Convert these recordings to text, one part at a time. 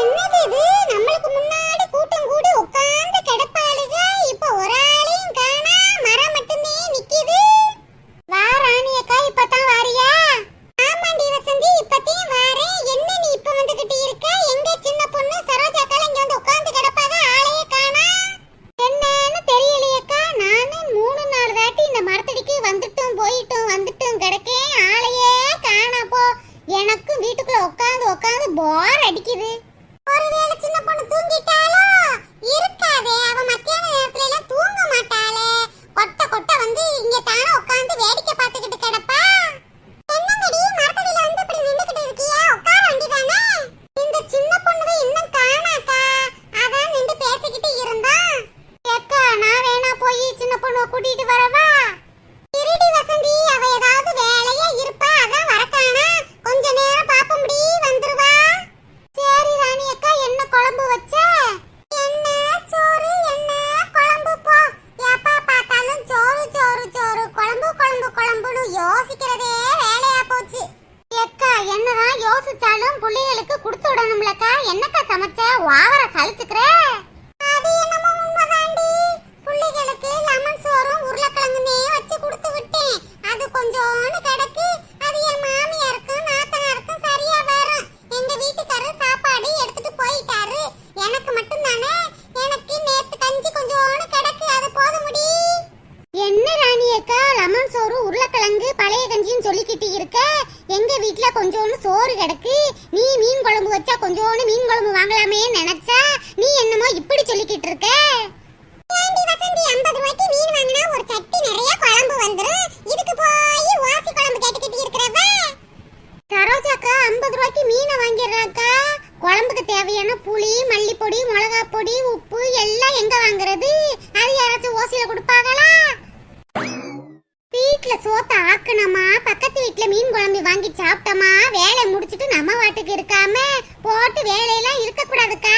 என்னது இது? நம்மளுக்கு முன்னாடி கூட்டம் கூடி உட்கார்ந்து கிடப்பாளுக இப்ப ஒரு ஆளையும் காணா மரம் மட்டுமே நிக்குது வா ராணி அக்கா இப்பதான் வாரியா ஆமாண்டி வசந்தி இப்பத்தையும் வாரேன் என்ன நீ இப்ப வந்துகிட்டு இருக்க எங்க சின்ன பொண்ணு சரோஜா அக்கா இங்க வந்து உட்கார்ந்து கிடப்பாக ஆளையே காணா என்னன்னு தெரியலையேக்கா நானும் மூணு நாலு தாட்டி இந்த மரத்தடிக்கு வந்துட்டும் போயிட்டும் வந்துட்டும் கிடக்கேன் ஆளையே காணா போ எனக்கும் வீட்டுக்குள்ள உட்காந்து உட்காந்து போர் அடிக்குது ஒருவேளை சின்ன பொண்ணு தூங்கிட்டாலோ இருக்காதே அவ மத்தியான நேரத்துல எல்லாம் தூங்க மாட்டாளே கொட்ட கொட்ட வந்து இங்க தானே உட்காந்து வேடிக்கை பார்த்துக்கிட்டு கிடப்பா என்னங்கடி மரத்தடியில வந்து இப்படி நின்னுக்கிட்டு இருக்கியா உட்கார வேண்டியதானே இந்த சின்ன பொண்ணு இன்னும் காணாக்கா அதான் நின்று பேசிக்கிட்டு இருந்தோம் ஏக்கா நான் வேணா போய் சின்ன பொண்ணு கூட்டிட்டு வரவா? இருடி வசந்தி அவ ஏதாவது வேலையா இருப்பா? அதான் வரக்கானா கொஞ்ச நேரம் பாப்ப முடி வந்துருவா. சரி ராணி அக்கா என்ன குழம்பு வச்ச? என்ன சோறு என்ன குழம்பு? போ. எப்பா பார்த்தாலும் சோறு சோறு சோறு. குழம்பு குழம்பு குழம்புன்னு யோசிக்கிறதே வேலையா போச்சு. அக்கா என்னதான் யோசிச்சாலும் பிள்ளைகளுக்கு கொடுத்து விடணும்லக்கா. என்னக்கா சமைச்ச? வாவர சலிச்சுக்கிற அது என்னமோ உண்மைதாண்டி பிள்ளைகளுக்கு லெமன் சோறும் உருளைக்கிழங்குமே வச்சு கொடுத்து விட்டேன் அது கொஞ்சோண்டு கிடக்கு அது என் மாமியாருக்கும் நாத்தனாருக்கும் சரியா வரும் எங்க வீட்டுக்காரர் சாப்பாடு எடுத்துட்டு போயிட்டாரு எனக்கு மட்டும் தானே எனக்கு நேத்து கஞ்சி கொஞ்சோண்டு கிடக்கு அது போத முடி என்ன ராணி அக்கா லெமன் சோறு உருளைக்கிழங்கு பழைய கஞ்சின்னு சொல்லிக்கிட்டு இருக்க எங்க வீட்ல கொஞ்சோண்டு சோறு கிடக்கு. நீ மீன் குழம்பு வச்சா கொஞ்சோண்டு மீன் குழம்பு வாங்கலாமே நினைச்சா நீ என்னமோ இப்படி சொல்லிக்கிட்டு இருக்க? ஏண்டி வசந்தி 50 ரூபாய்க்கு மீன் வாங்கினா ஒரு சட்டி நிறைய குழம்பு வந்துரும். இதுக்கு போய் வாசி குழம்பு கேட்டுக்கிட்டு இருக்கிறவ? சரோஜாக்கா 50 ரூபாய்க்கு மீனை வாங்கிடுறாக்கா குழம்புக்கு தேவையான புளி மல்லிப்பொடி மிளகா பொடி உப்பு எல்லாம் எங்க வாங்குறது? அது யாராச்சும் ஓசியில கொடுப்பாங்களா? வீட்ல சோத்த ஆக்கணுமா பக்கத்து வீட்ல மீன் குழம்பு வாங்கி சாப்பிட்டோமா? வேலை முடிச்சிட்டு நம்ம வாட்டுக்கு இருக்காம போட்டு வேலையெல்லாம் இருக்க கூடாதுக்கா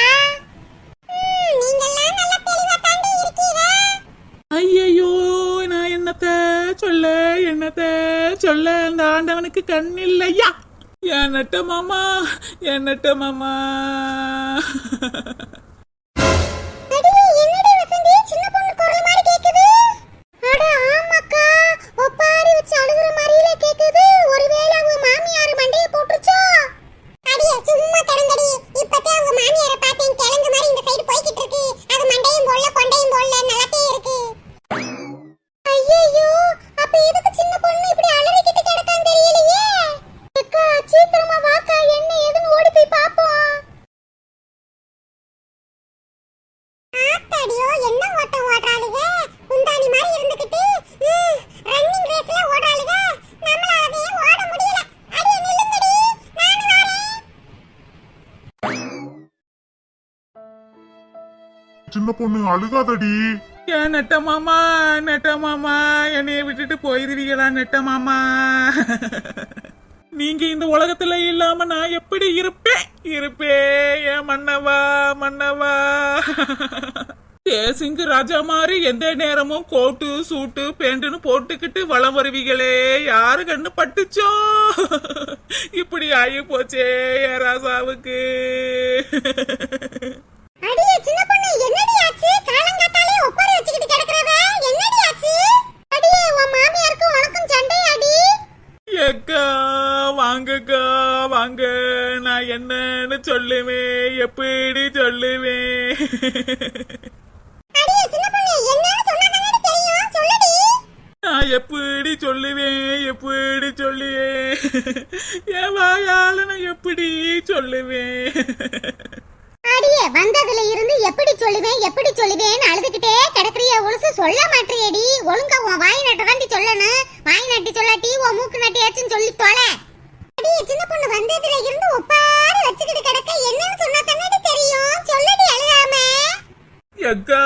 நான் என்னத்த சொல்ல என்னத்த சொல்ல? அந்த ஆண்டவனுக்கு கண் இல்லையா? என்னட்ட மாமா என்னட்ட மாமா? அழுகாதடி. ஏன் நெட்ட மாமா நெட்ட மாமா என்னைய விட்டுட்டு போயிருவீங்களா நெட்ட மாமா? நீங்க இந்த உலகத்துல இல்லாம நான் எப்படி இருப்பேன்? இருப்பேன் ஏன் மன்னவா மன்னவா? தேசிங்கு ராஜா மாதிரி எந்த நேரமும் கோட்டு சூட்டு பேண்டுன்னு போட்டுக்கிட்டு வளம் வருவீங்களே? யாரு கண்ணு பட்டுச்சோ? இப்படி ஆகி போச்சே என் ராசாவுக்கு. ஆச்சு காலங்காத்தாலே ஒப்பாரி வச்சுக்கிட்டு கிடக்குறவ. என்னடி ஆச்சு? அடியே உன் மாமியாருக்கும் உனக்கும் சண்டை அடி ஏக்கா வாங்கக்கா வாங்க. நான் என்னன்னு சொல்லுவேன். எப்படி சொல்லுவேன்? எப்படி சொல்லுவேன் எப்படி சொல்லுவேன்னு அழுதுகிட்டே கிடக்குறிய ஒழுசு சொல்ல மாட்டியடி. ஒழுங்கா உன் வாய் நட்டு தாண்டி சொல்லணும். வாய் நட்டி சொல்லாட்டி உன் மூக்கு நட்டியாச்சுன்னு சொல்லி தொலை. அடியே சின்ன பொண்ணு வந்ததுல இருந்து ஒப்பாரி வச்சுக்கிட்டு கிடக்க. என்னன்னு சொன்னா தானே தெரியும். சொல்லடி அழுகாம. எக்கா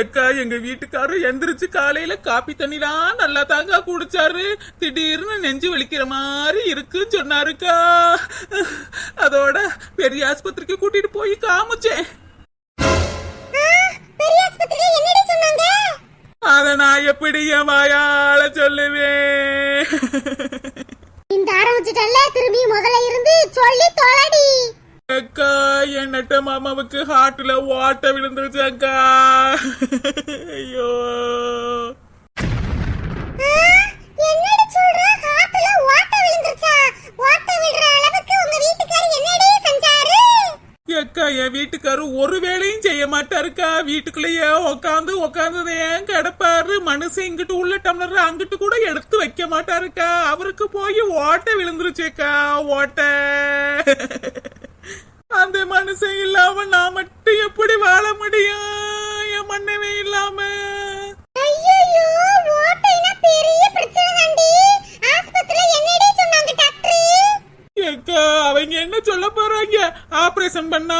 எக்கா எங்க வீட்டுக்காரர் எந்திரிச்சு காலையில காப்பி தண்ணிலாம் நல்லா தாங்க குடிச்சாரு. திடீர்னு நெஞ்சு வலிக்கிற மாதிரி இருக்குன்னு சொன்னாருக்கா. அதோட பெரிய ஆஸ்பத்திரிக்கு கூட்டிட்டு போய் காமிச்சேன். ஆஸ்பத்திரியில என்னடி சொன்னாங்க? அத நான் எப்படி என் வாயால சொல்லுவேன்? இந்த ஆரம்பிச்சிட்டல்ல திரும்பி முதல்ல இருந்து சொல்லி தொலைடி. அக்கா என் நெட்ட மாமாவுக்கு ஹார்ட்ல ஓட்ட விழுந்துருச்சு அக்கா. ஐயோ. என்னடி சொல்ற? ஹார்ட்ல ஓட்ட விழுந்துருச்சா? ஓட்ட விழுற அளவுக்கு உங்க வீட்டுக்காரர் என்னடி செஞ்சாரு? அக்கா என் வீட்டுக்காரு ஒரு செய்ய மாட்டாருக்கா? வீட்டுக்குள்ளேயே உக்காந்து உக்காந்து ஏன் கிடப்பாரு. மனுஷன் இங்கிட்டு உள்ள டம்ளர் அங்கிட்டு கூட எடுத்து வைக்க மாட்டாருக்கா? அவருக்கு போய் ஓட்ட விழுந்துருச்சேக்கா ஓட்ட. அந்த மனுஷன் இல்லாம நான் மட்டும் எப்படி வாழ முடியும்? என் மன்னவே இல்லாம. அவங்க என்ன சொல்ல போறாங்க? ஆபரேஷன் பண்ணா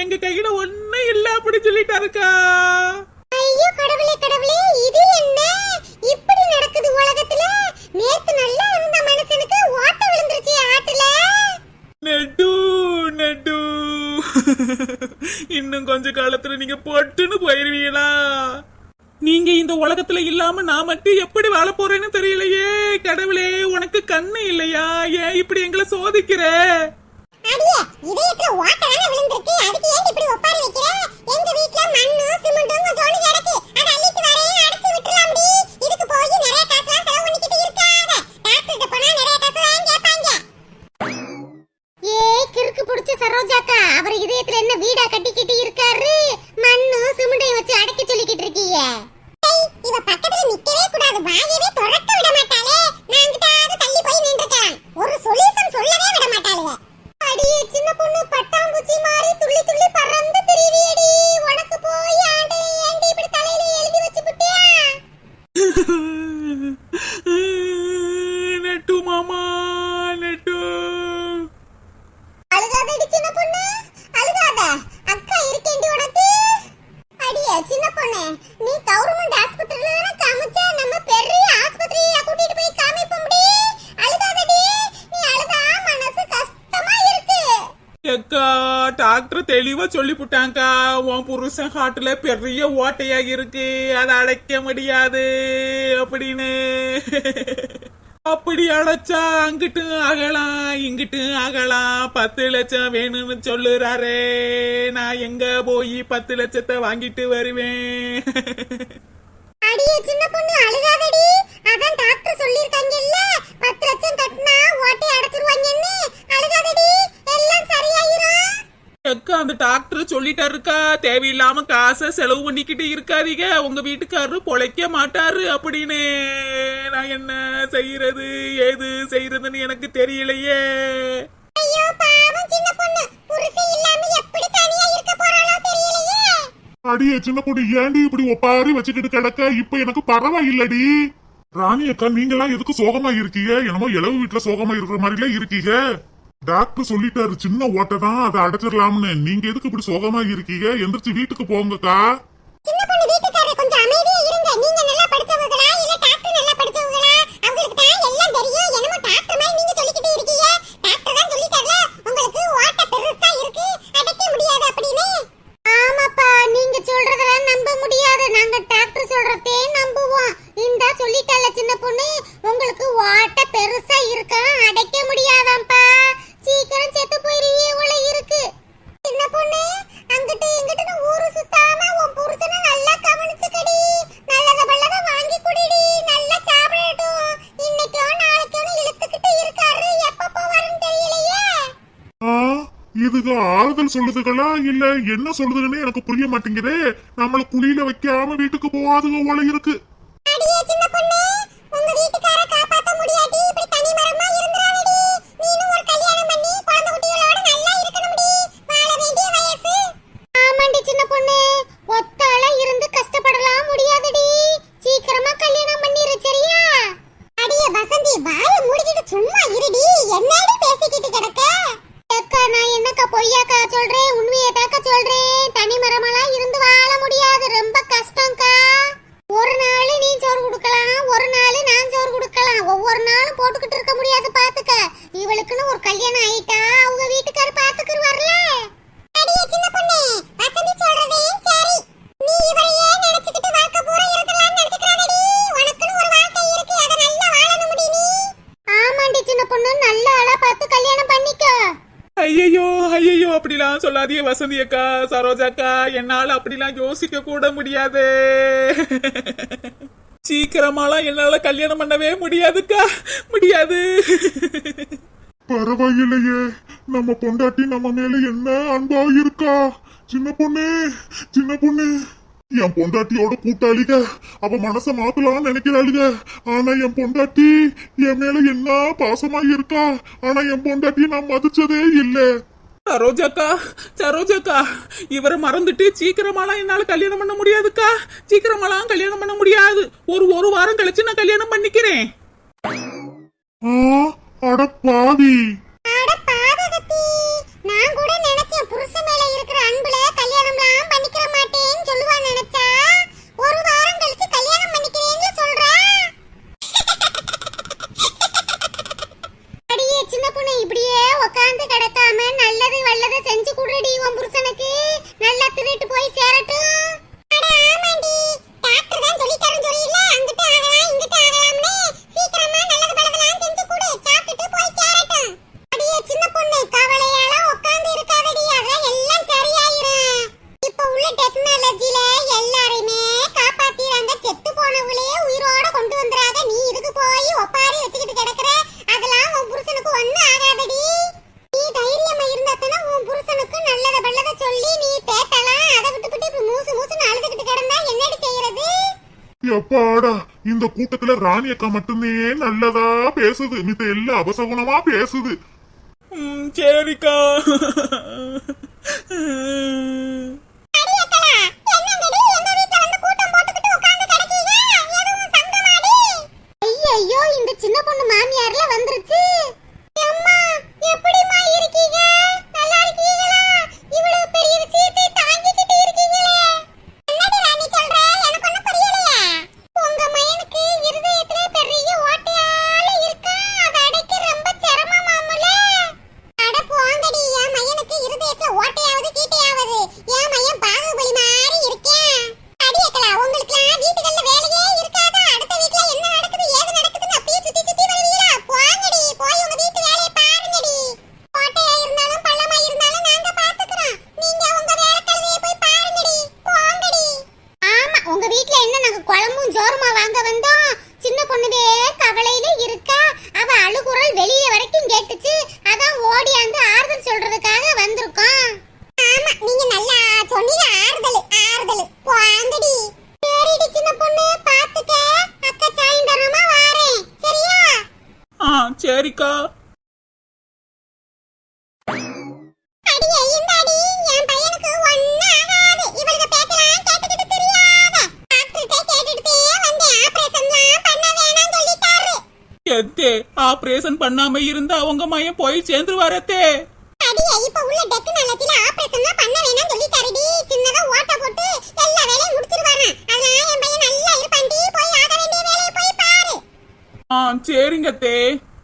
எங்க கையில ஒண்ணும் இல்ல அப்படி சொல்லிட்டாருக்கா. ஐயோ கடவுளே கடவுளே இது என்ன? இப்படி நடக்குது உலகத்துல? நேத்து நல்லா இருந்த மனுஷனுக்கு ஓட்ட விழுந்துருச்சு ஆட்டுல நெட்டு நெட்டு இன்னும் கொஞ்ச காலத்துல நீங்க பொட்டுன்னு போயிருவீங்களா? நீங்க இந்த உலகத்துல இல்லாம நான் மட்டும் எப்படி வாழ போறேன்னு தெரியலையே கடவுளே உனக்கு கண்ணு இல்லையா? ஏன் இப்படி எங்களை சோதிக்கிற? அடியே இதயத்துல ஓட்ட தானே விழுந்திருக்கு? அதுக்கு ஏன் இப்படி ஒப்பாரி வைக்கிற? எங்க வீட்ல மண்ணு சிமெண்டும் கொஞ்சோண்டு கிடக்கு அத அள்ளிட்டு வரேன் அடைச்சு விட்டுலாம்டி இதுக்கு போய் நிறைய காசுலாம் செலவு பண்ணிக்கிட்டு இருக்காத டாக்டர்கிட்ட போனா நிறைய காசுலாம் கேட்பாங்க ஏ கிறுக்கு புடிச்ச சரோஜாக்கா அவர் இதயத்துல என்ன வீடா கட்டிக்கிட்டு இருக்காரு மண்ணு சிமெண்டையும் வச்சு அடைக்க சொல்லிக்கிட்டு இருக்கீங்க இவ பக்கத்துல நிக்கவே கூடாது வாயவே திறக்க விட மாட்டாளே நான் அங்கிட்டாவது தள்ளி போய் நின்றுக்கலாம் ஒரு சொல்யூஷன் சொல்லவே விட மாட்டாளுங்க அடியே சின்ன பொண்ணு பட்டாம்பூச்சி மாதிரி துள்ளி துள்ளி பறந்து திரிவியடி உனக்கு போய் ஆண்டே ஏண்டி இப்படி தலையில எழுதி வச்சு புட்டியா நெட்டு மாமா நெட்டு அழுகாதடி சின்ன பொண்ணு அழுகாத அக்கா இருக்கேண்டி உனக்கு அடியே சின்ன பொண்ணு நீ கவர்மெண்ட் ஆஸ்பத்திரியில தானே காமிச்சா நம்ம பெரிய ஆஸ்பத்திரியில கூட்டிட்டு போய் காமிப்போம்டி அழுகாதடி நீ அழுதா மனசு கஷ்டமா இருக்கு அக்கா டாக்டர் தெளிவா சொல்லிவிட்டாங்கக்கா உன் புருஷன் ஹார்ட்ல பெரிய ஓட்டையா இருக்கு. அதை அடைக்க முடியாது. அப்படின்னு. அப்படி அடைச்சா அங்கிட்டு அகலாம் இங்கிட்டு அகலாம். பத்து லட்சம் வேணும்னு சொல்லுறாரே. நான் எங்க போய் பத்து லட்சத்தை வாங்கிட்டு வருவேன்? அடியே சின்ன பொண்ணு அழுகாதடி. அதான் டாக்டர் சொல்லிருக்காங்கல்ல பத்து லட்சம் கட்டினா ஓட்டை அடைச்சிருவாங்கன்னு அழுகாதடி எல்லாம் சரியாயிரும் அக்கா அந்த டாக்டர் சொல்லிட்டாருக்கா? தேவையில்லாம காசை செலவு பண்ணிக்கிட்டு இருக்காதீங்க. உங்க வீட்டுக்காரரு பொழைக்க மாட்டாரு அப்படின்னு. நான் என்ன செய்யறது? ஏது செய்யறதுன்னு எனக்கு தெரியலையே. ஐயோ பாவம் சின்ன பொண்ணு. புருஷன் இல்லாம எப்படி தனியா இருக்க போறாளோ தெரியலையே. அடியே சின்ன பொண்ணு ஏண்டி இப்படி ஒப்பாரி வச்சுக்கிட்டு கிடக்க? இப்ப எனக்கு பரவாயில்லடி. ராணி அக்கா நீங்களாம் எதுக்கு சோகமா இருக்கீங்க என்னமோ இளவு வீட்டுல சோகமா இருக்கிற மாதிரில இருக்கீங்க. டாக்டர் சொல்லிட்டாரு சின்ன ஓட்டை தான் அதை அடைச்சிடலாம்னு. நீங்க எதுக்கு இப்படி சோகமா இருக்கீங்க? எந்திரிச்சு வீட்டுக்கு போங்கக்கா. சின்ன பொண்ணு வீட்டுக்காரர் கொஞ்சம் அமைதியா இருங்க. நீங்க நல்லா படிச்சவங்களா இல்ல டாக்டர் நல்லா படிச்சவங்களா? அவங்களுக்கு தான் எல்லாம் தெரியும். என்னமோ டாக்டர் மாதிரி நீங்க சொல்லிக்கிட்டு இருக்கீங்க. டாக்டர் தான் சொல்லிட்டார்ல உங்களுக்கு ஓட்ட பெருசா இருக்கு அடைக்க முடியாது அப்படின்னு. ஆமாப்பா நீங்க சொல்றதெல்லாம் நம்ப முடியாது. நாங்க டாக்டர் சொல்றதே நம்புவோம். இந்த சொல்லிட்டால சின்ன பொண்ணு உங்களுக்கு ஓட்ட பெருசா இருக்கா? அடைக்க முடியாதாம்ப்பா. சீக்கிரம் செத்து போயிருவீங்க உள்ள இருக்கு. சின்ன பொண்ணு அங்கிட்டு இங்கிட்டு ஊரு சுத்தாம உன் புருஷனை நல்லா கவனிச்சுக்கடி. நல்லத பல்லத வாங்கி குடிடி. நல்லா சாப்பிடட்டும். இன்னைக்கோ நாளைக்கோ இழுத்துக்கிட்டு இருக்காரு. எப்ப போவாருன்னு தெரியலையே. இதுக்கு ஆறுதல் சொல்லுதுகளா? இல்ல என்ன சொல்லுதுன்னு எனக்கு புரிய மாட்டேங்குதே. நம்மள குழியில வைக்காம வீட்டுக்கு போகாதுங்க போல இருக்கு. அடியே சின்ன பொண்ணு உங்க வீட்டுக்கார வசந்தி வாய மூடிக்கிட்டு சும்மா இருடி. என்னடி பேசிக்கிட்டு கிடக்க? அக்கா நான் என்னக்கா பொய்யாக்கா சொல்றேன் உண்மையை தாக்க சொல்றேன் தனி மரமெல்லாம் இருந்து வாழ முடியாது ரொம்ப கஷ்டம்க்கா ஒரு நாள் நீ சோறு கொடுக்கலாம் ஒரு நாள் நான் சோறு கொடுக்கலாம் ஒவ்வொரு நாளும் போட்டுக்கிட்டு இருக்க முடியாது பாத்துக்க இவளுக்குன்னு ஒரு கல்யாணம் ஆயிட்டா அவங்க வீட்டுக்காரர் பாத்துக்குருவார்ல அடியே சின்ன பொண்ணு வசந்தி சொல்றதே சரி நீ இவரையே நினைச்சுக்கிட்டு வாழ்க்கை பூரா இருக்கலாம்னு நினைச்சுக்கிறானடி உனக்குன்னு ஒரு வாழ்க்கை இருக்கு அதை நல்லா வாழணும் முடி நீ ஆமாண்டி சின்ன பொண்ணு நல்ல ஆளா பார்த்து கல்யாணம் பண்ணிக்கோ அப்படிலாம் வசந்தி அக்கா சரோஜா அக்கா என்னால அப்படிலாம் யோசிக்க கூட முடியாது. சீக்கிரமாலாம் என்னால கல்யாணம் பண்ணவே முடியாதுக்கா. முடியாது. பரவாயில்லையே. நம்ம பொண்டாட்டி நம்ம மேல என்ன அன்பா இருக்கா? சின்ன பொண்ணு சின்ன பொண்ணு. என் பொண்டாட்டியோட கூட்டாளிக அவ மனச மாத்தலாம் நினைக்கிறாளுக. ஆனா என் பொண்டாட்டி என் மேல என்ன பாசமா இருக்கா? ஆனா என் பொண்டாட்டி நான் மதிச்சதே இல்ல. சரோஜாக்கா சரோஜாக்கா இவரை மறந்துட்டு சீக்கிரமாலாம் என்னால கல்யாணம் பண்ண முடியாதுக்கா. சீக்கிரமாலாம் கல்யாணம் பண்ண முடியாது. ஒரு ஒரு வாரம் கழிச்சு நான் கல்யாணம் பண்ணிக்கிறேன். ஆ, அட பாவி அட பாதகத்தி நான் கூட நினைச்சேன் புருஷன் மேல இருக்கிற அன்புல கல்யாணம்லாம் பண்ணிக்கிற மாட்டேன்னு சொல்லுவான்னு நினைச்சா ஒரு வாரம் கழிச்சு கல்யாணம் பண்ணிக்கிறேன்னு சொல்றா அடியே சின்ன பொண்ணு இப்படியே உட்கார்ந்து கிடக்காம நல்லதை செஞ்சு குடுடி உன் புருஷனுக்கு நல்லா திருட்டு போய் சேரட்டும் அட ஆமாண்டி டாக்டர் தான் சொல்லிட்டாருன்னு சொல்லில அங்கிட்டு ஆகலாம் இங்கிட்டு ஆகலாம்னு சீக்கிரமா நல்லது பலதெல்லாம் செஞ்சு கொடு சாப்பிட்டுட்டு போய் சேரட்டும் அடியே சின்ன பொண்ணு கவலையால உட்கார்ந்து இருக்காதடி அதான் எல்லாம் சரியாயிரும் இப்ப உள்ள டெக்னாலஜில எல்லாரையுமே காப்பாத்திராங்க செத்து போனவங்களே உயிரோட கொண்டு வந்துறாங்க நீ இதுக்கு போய் ஒப்பாரி வச்சுக்கிட்டு கிடக்குற அதெல்லாம் உன் புருஷனுக்கு ஒண்ணு ஆகாதடி நீ தைரியமா இருந்தா தானே உன் புருஷனுக்கு நல்லத பல்லத சொல்லி நீ பேட்டலாம் அதை விட்டுவிட்டு இப்படி மூசு மூசுன்னு அழுதுகிட்டு கிடந்தா என்னடி செய்யறது எப்பாடா இந்த கூட்டத்துல ராணி அக்கா மட்டுமே நல்லதா பேசுது மித்த எல்லாம் அபசகுணமா பேசுது சரிக்கா அடியக்கலா, என்னங்கடி எங்க வீட்ல வந்து கூட்டம் போட்டுக்கிட்டு உட்கார்ந்து கிடக்கீங்க? எதுவும் சங்கமாடி? ஐயையோ, இந்த சின்ன பொண்ணு மாமியார்ல வந்துருச்சு. எம்மா, எப்படிம்மா இருக்கீங்க? நல்லா இருக்கீங்களா? இவ்வளவு பெரிய விஷயத்தை தாங்கிக்கிட்டு இருக்கீங்களே. என்னடி ராணி சொல்ற? எனக்கு ஒண்ணும் புரியலையே. உங்க மகனுக்கு இருதயத்துல பெரிய ஓட்டையால இருக்கா? அதை அடைக்க ரொம்ப சிரமமாமுல்ல? அட போங்கடி, என் மகனுக்கு இருதயத்துல ஓட்டையாவது கீட்டையாவது. என் மகன் பாகுபலி மாதிரி இருக்கேன். அடியேக்களா, உங்களுக்கெல்லாம் வீட்டுகள்ல வேலையே இருக்காதா? அடுத்த வீட்ல என்ன நடக்குது, ஏது நடக்குதுன்னு அப்படியே சுத்தி சுத்தி வருவீங்களா? போங்கடி, போய் உங்க வீட்டு வேலையை பாருங்கடி. ஓட்டையா இருந்தாலும் பள்ளமா இருந்தாலும் நாங்க பாத்துக்கிறோம். நீங்க உங்க வேலைக்கழுதையை போய் பாருங்கடி. போங்கடி. ஆமா உங்க வீட்ல என்ன நாங்க குழம்பும் ஜோருமா வாங்க வந்தோம் சின்ன பொண்ணுவே கவலையில இருக்கா அவ அழுகுரல் வெளிய வரைக்கும் கேட்டுச்சு அதான் ஓடியாந்து ஆறுதல் சொல்றதுக்காக வந்திருக்கோம் ஆமா நீங்க நல்லா சொன்னீங்க ஆறுதல் ஆறுதல் போங்கடி சரிடி சின்ன பொண்ணு பாத்துக்க. அக்கா சாயந்தரமா வாரேன். சரியா? ஆ சரிக்கா. எத்தே ஆபரேஷன் பண்ணாம இருந்தா உங்க மையம் போய் சேர்ந்து வரத்தே அடியே இப்ப உள்ள டெக்னாலஜில ஆபரேஷன்லாம் பண்ண வேணாம் சொல்லிட்டாருடி சின்னதா ஓட்ட போட்டு எல்லா வேலையும் முடிச்சிருவாங்க அதனால என் பையன் நல்லா இருப்பான்டி போய் ஆக வேண்டிய வேலையை போய் பாரு ஆ சரிங்க தே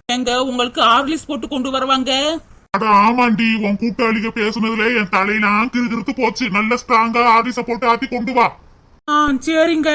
எங்க உங்களுக்கு ஆர்லிஸ் போட்டு கொண்டு வருவாங்க? அட ஆமாண்டி உன் கூட்டாளிக பேசுனதுல என் தலையெல்லாம் கிறுகிறுத்து போச்சு. நல்ல ஸ்ட்ராங்கா ஆதிச போட்டு ஆத்தி கொண்டு வா. ஆ சரிங்க.